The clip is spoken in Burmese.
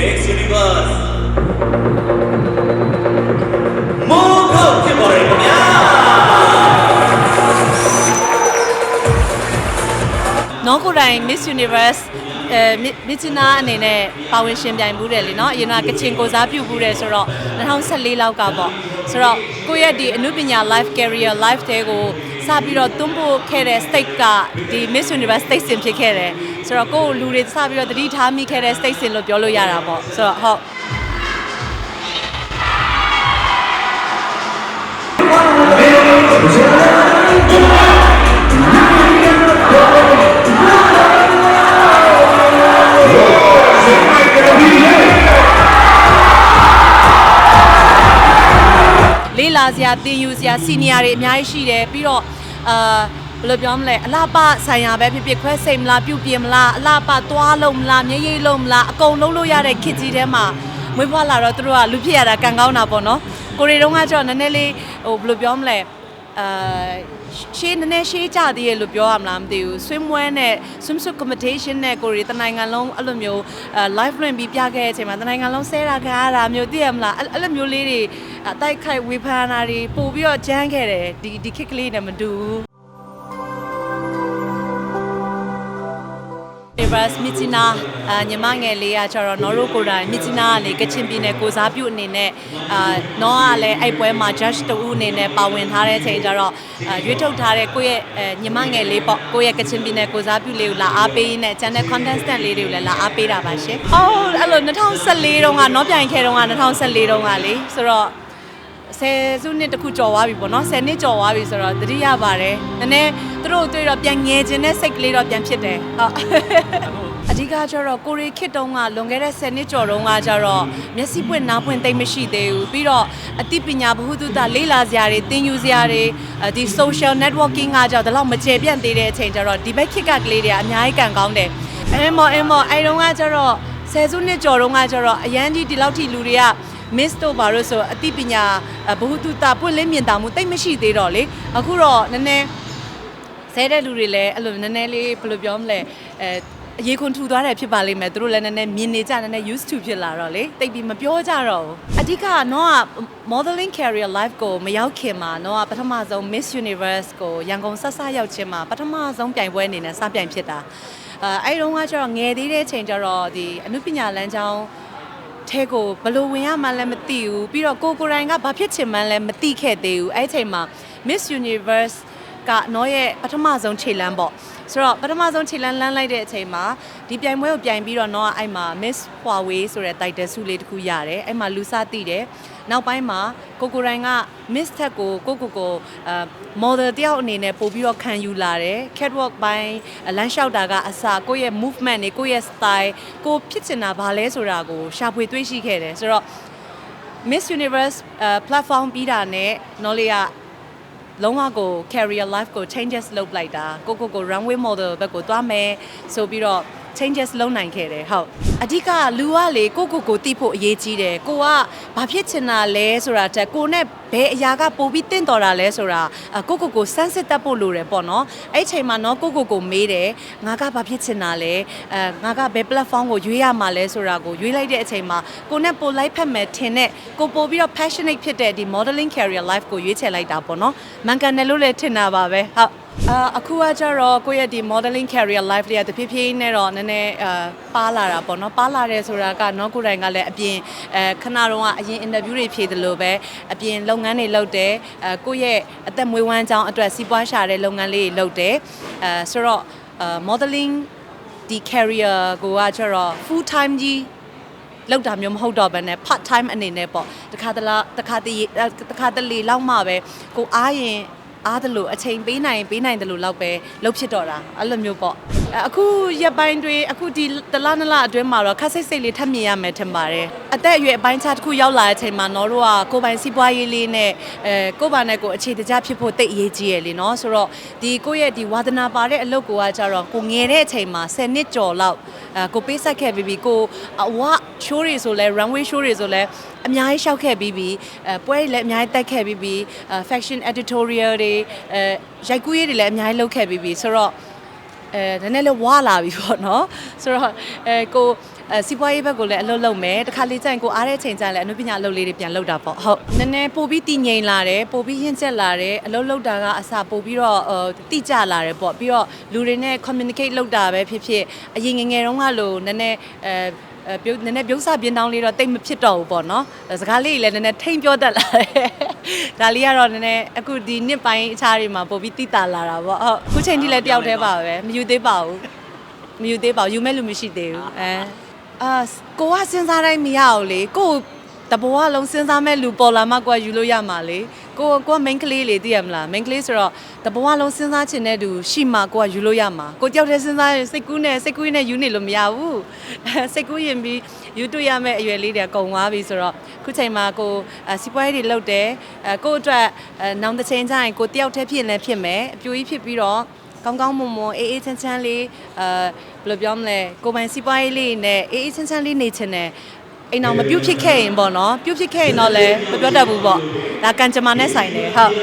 Mix Universe မိုးကုတ်ဖြစ်ပေါ်တယ်ခင်ဗျာ နော်ကိုယ်တိုင် Miss Universe အဲမြစ်ချနာအနေနဲ့ပါဝင်ရှင်ပြိုင်မှုတယ်လीเนาะအရင်ကကချင်ကိုစားပြုမှုတယ်ဆိုတော့2014လောက်ကပေါ့ ဆိုတော့ကိုယ့်ရဲ့ဒီအမှုပညာ life career life တဲကိုစပြီးတော့တွန်းပို့ခဲ့တဲ့ state ကဒီ Miss Universe state စင်ဖြစ်ခဲ့တယ်ဆိုတော့ကိုယ့်လူတွေစပြီးတော့တတိထားမိခဲ့တဲ့ state စင်လို့ပြောလို့ရတာပေါ့ဆိုတော့ဟုတ် လေးလာစရာတင်ယူစရာစီနီယာတွေအများကြီးရှိတယ်ပြီးတော့အာဘယ်လိုပြောမလဲအလားပဆိုင်ရာပဲဖြစ်ဖြစ်ခွဲစိတ်မလားပြုတ်ပြင်းမလားအလားပသွားလုံးမလားမျက်ရည်လုံးမလားအကုန်လုံးလို့ရတဲ့ခစ်ကြီးထဲမှာမွေးဖွားလာတော့သူတို့ကလူဖြစ်ရတာကံကောင်းတာပေါ့နော်ကိုရီတုံးကကျတော့နည်းနည်းလေးဟိုဘယ်လိုပြောမလဲအာ ရှေးနည်းနည်းရှေးကြသေးရလို့ပြောရမလားမသိဘူး swimwear နဲ့ swimsuit competition နဲ့ကိုရီတနိုင်ငံလုံးအဲ့လိုမျိုးအဲ live လွှင့်ပြီးပြခဲ့တဲ့အချိန်မှာတနိုင်ငံလုံးဆဲတာခံရတာမျိုးသိရမလားအဲ့အဲ့လိုမျိုးလေးတွေအတိုက်ခိုက်ဝေဖန်တာတွေပို့ပြီးတော့ကြမ်းခဲ့တယ်ဒီဒီခစ်ကလေးနဲ့မတူဘူး Universe မြစ်ချနာအာညီမငယ်လေးကကျတော့နော်တို့ကိုယ်တိုင်မြစ်ချနာကနေကချင်ပြည်နယ်ကိုစားပြုအနေနဲ့အာနော်ကလည်းအဲ့ပွဲမှာ judge တူအနေနဲ့ပါဝင်ထားတဲ့အချိန်ကျတော့အာရွေးထုတ်ထားတဲ့ကိုယ့်ရဲ့အဲညီမငယ်လေးပေါ့ကိုယ့်ရဲ့ကချင်ပြည်နယ်ကိုစားပြုလေးကိုလာအားပေးရင်းနဲ့ channel contestant လေးတွေကိုလည်းလာအားပေးတာပါရှင်။အော်အဲ့လို2014တုန်းကနော်ပြိုင်ခဲ့တုန်းက2014တုန်းကလေဆိုတော့ ဆယ်စုနှစ်တခုကျော်သွားပြီပေါ့နော်ဆယ်နှစ်ကျော်သွားပြီဆိုတော့တတိယပါတယ်နည်းနည်းသူတို့တွေ့တော့ပြန်ငယ်ခြင်းနဲ့စိတ်ကလေးတော့ပြန်ဖြစ်တယ်ဟုတ်အဓိကကျတော့ကိုရီခစ်တုံးကလွန်ခဲ့တဲ့10နှစ်ကျော်တုန်းကကျတော့မျက်စိပွင့်နားပွင့်သိမ့်မရှိသေးဘူးပြီးတော့အသိပညာဘ ഹു တုတလေ့လာစရာတွေသင်ယူစရာတွေအဲဒီ social networking ကကြောင့်ဒီလောက်မကျေပြန့်သေးတဲ့အချိန်ကျတော့ဒီဘက်ခစ်ကကလေးတွေကအများကြီးကန်ကောင်းတယ်အဲမော်အဲမော်အဲတုန်းကကျတော့ဆယ်စုနှစ်ကျော်တုန်းကကျတော့အရန်ကြီးဒီလောက်ထိလူတွေက miss တို့ဘာလို့ဆိုအသိပညာဘ ഹു တုတပွင့်လင်းမြင်တာမှုတိတ်မရှိသေးတော့လေအခုတော့နည်းနည်းဆဲတဲ့လူတွေလည်းအဲ့လိုနည်းနည်းလေးဘယ်လိုပြောမလဲအဲအရေးခွန်ထူသွားတယ်ဖြစ်ပါလိမ့်မယ်သူတို့လည်းနည်းနည်းမြင်နေကြနည်းနည်း used to ဖြစ်လာတော့လေတိတ်ပြီးမပြောကြတော့ဘူးအဓိကတော့က modeling career life ကိုမရောက်ခင်မှာတော့ပထမဆုံး Miss Universe ကိုရန်ကုန်ဆက်ဆက်ရောက်ချင်းမှာပထမဆုံးပြိုင်ပွဲအနေနဲ့စပြိုင်ဖြစ်တာအဲအဲ့တုန်းကကျတော့ငယ်သေးတဲ့အချိန်ကျတော့ဒီအနုပညာလမ်းကြောင်း ထဲကိုဘယ်လိုဝင်ရမှန်းလည်းမသိဘူးပြီးတော့ကိုကိုယ်တိုင်ကဘာဖြစ်ချင်မှန်းလည်းမသိခဲ့သေးဘူးအဲ့ဒီအချိန်မှာ Miss Universe ကနော်ရဲ့ပထမဆုံးခြေလမ်းပေါ့ဆိုတော့ပထမဆုံးခြေလမ်းလမ်းလိုက်တဲ့အချိန်မှာဒီပြိုင်ပွဲကိုပြိုင်ပြီးတော့နော်ကအဲ့မှာ Miss Huawei ဆိုတဲ့ title ဆုလေးတစ်ခုရတယ်အဲ့မှာလူစားသိတယ်နောက်ပိုင်းမှာကိုကိုယ်တိုင်က Miss ထက်ကိုကိုကိုကိုအဲ model တယောက်အနေနဲ့ပို့ပြီးတော့ခံယူလာတယ် catwalk ပိုင်းလမ်းလျှောက်တာကအစကိုယ့်ရဲ့ movement တွေကိုယ့်ရဲ့ style ကိုဖြစ်ချင်တာဘာလဲဆိုတာကိုရှာဖွေတွေ့ရှိခဲ့တယ်ဆိုတော့ Miss Universe အဲ platform ပြီးတာနဲ့နော်လေးက လုံးဝကို career life ကို changes လုပ်လိုက်တာကိုကိုကို runway model ဘက်ကိုသွားမယ်ဆိုပြီးတော့ changes လုပ်နိုင်ခဲ့တယ်ဟုတ်အဓိကလူကလေကိုကိုကိုတိဖို့အရေးကြီးတယ်ကိုကဘာဖြစ်ချင်တာလဲဆိုတာတက်ကိုနဲ့ ဘယ်အရာကပိုပြီးတင့်တော်တာလဲဆိုတာအကိုကိုကိုစမ်းစစ်တတ်ဖို့လိုတယ်ပေါ့နော်အဲ့ချိန်မှာနော်ကိုကိုကိုမေးတယ်ငါကဘာဖြစ်ချင်တာလဲအဲငါကဘယ် platform ကိုရွေးရမှာလဲဆိုတာကိုရွေးလိုက်တဲ့အချိန်မှာကိုနဲ့ပိုလိုက်ဖက်မယ်ထင်တဲ့ကိုပိုပြီးတော့ passionate ဖြစ်တဲ့ဒီ modeling career life ကိုရွေးချယ်လိုက်တာပေါ့နော်မှန်ကန်တယ်လို့လည်းထင်တာပါပဲဟုတ်အာအခုကကျတော့ကိုယ့်ရဲ့ဒီ modeling career life လေးကတဖြည်းဖြည်းနဲ့တော့နည်းနည်းအာပါလာတာပေါ့နော်ပါလာတယ်ဆိုတာကနော်ကိုယ်တိုင်ကလည်းအပြင်အဲခဏတော့ကအရင် interview တွေဖြေတယ်လို့ပဲအပြင်လုပ်ငန်းတွေလုပ်တယ်အဲကိုယ့်ရဲ့အသက်မွေးဝမ်းကြောင်းအတွက်စီးပွားရှာတဲ့လုပ်ငန်းလေးတွေလုပ်တယ်အဲဆိုတော့အာ modeling ဒီ career ကိုကကျတော့ full time ကြီးလောက်တာမျိုးမဟုတ်တော့ဘဲနဲ့ part time အနေနဲ့ပေါ့တခါတလားတခါတည်းတခါတလေလောက်မှပဲကိုအားရင် အားတယ်လို့အချိန်ပေးနိုင်ပေးနိုင်တယ်လို့လောက်ပဲလုပ်ဖြစ်တော့တာအဲ့လိုမျိုးပေါ့အဲ့အခုရက်ပိုင်းတွေအခုဒီတလားနလားအတွင်းမှာတော့ခက်စိတ်စိတ်လေးထပ်မြင်ရမယ်ထင်ပါတယ်အသက်အရွယ်အပိုင်းခြားတစ်ခုရောက်လာတဲ့အချိန်မှာနော်တို့ကကိုယ်ပိုင်စီးပွားရေးလေးနဲ့အဲကိုယ်ပါနဲ့ကိုယ်အခြေတကျဖြစ်ဖို့တိတ်အရေးကြီးရယ်လीနော်ဆိုတော့ဒီကိုယ့်ရဲ့ဒီဝါသနာပါတဲ့အလုပ်ကိုကကြတော့ကိုငယ်တဲ့အချိန်မှာ10နှစ်ကျော်လောက်အဲ ကိုပေးဆက်ခဲ့ပြီးပြီကိုအဝ show တွေဆိုလဲ runway show တွေဆိုလဲအများကြီးရှောက်ခဲ့ပြီးပြီအဲပွဲတွေလည်းအများကြီးတက်ခဲ့ပြီးပြီအဲ fashion editorial တွေအဲရိုက်ကူးရေးတွေလည်းအများကြီးလုပ်ခဲ့ပြီးပြီဆိုတော့အဲနည်းနည်းလေးဝါလာပြီပေါ့နော်ဆိုတော့အဲကိုအဲစီးပွားရေးဘက်ကိုလည်းအလုပ်လုပ်မယ်တခါလေကျရင်ကိုအားတဲ့ချိန်ကျရင်လည်းအနုပညာအလုပ်လေးတွေပြန်လုပ်တာပေါ့ဟုတ်နည်းနည်းပို့ပြီးတည်ငြိမ်လာတယ်ပို့ပြီးရင့်ကျက်လာတယ်အလုပ်လုပ်တာကအစပို့ပြီးတော့ဟိုတိကျလာတယ်ပေါ့ပြီးတော့လူတွေနဲ့ communicate လုပ်တာပဲဖြစ်ဖြစ်အရင်ငယ်ငယ်တုန်းကလို့နည်းနည်းအဲအဲပြုတ်နည်းနည်းပြုတ်စပြင်းတောင်းလေးတော့တိတ်မဖြစ်တော့ဘူးပေါ့နော်စကားလေးတွေလည်းနည်းနည်းထိမ့်ပြောတတ်လာတယ်ဒါလေးကတော့နည်းနည်းအခုဒီနှစ်ပိုင်းအခြားတွေမှာပို့ပြီးတိတာလာတာပေါ့ဟုတ်အခုချိန်ထိလည်းတယောက်တည်းပါပဲမယူသေးပါဘူးမယူသေးပါဘူးယူမဲ့လူမရှိသေးဘူးအဲ အာကိုကစဉ်းစားတိုင်းမရဘူးလေကိုတဘောကလုံးစဉ်းစားမဲ့လူပေါ်လာမှကိုကယူလို့ရမှာလေကိုကိုက main ကလေးလေသိရမလား main ကလေးဆိုတော့တဘောကလုံးစဉ်းစားချင်တဲ့သူရှိမှကိုကယူလို့ရမှာကိုကြောက်တဲ့စဉ်းစားရင်စိတ်ကူးနဲ့စိတ်ကူးနဲ့ယူနေလို့မရဘူးစိတ်ကူးရင်ပြီးယူတွေ့ရမယ့်အရွယ်လေးတွေကုံသွားပြီဆိုတော့ခုချိန်မှာကိုအစီးပွားရေးတွေလုပ်တယ်အဲကိုအတွက်အဲနောင်တစ်ချိန်ကျရင်ကိုတယောက်တည်းဖြစ်ရင်လည်းဖြစ်မယ်အပြိုကြီးဖြစ်ပြီးတော့ ကောင်းကောင်းမွန်မွန်အေးအေးချမ်းချမ်းလေးအဲဘယ်လိုပြောမလဲကိုယ်ပိုင်စီးပွားရေးလေးနဲ့အေးအေးချမ်းချမ်းလေးနေချင်တယ်အိမ်အောင်မပြုတ်ဖြစ်ခဲ့ရင်ပေါ့နော်ပြုတ်ဖြစ်ခဲ့ရင်တော့လည်းမပြောတတ်ဘူးပေါ့ဒါကံကြမ္မာနဲ့ဆိုင်တယ်ဟုတ်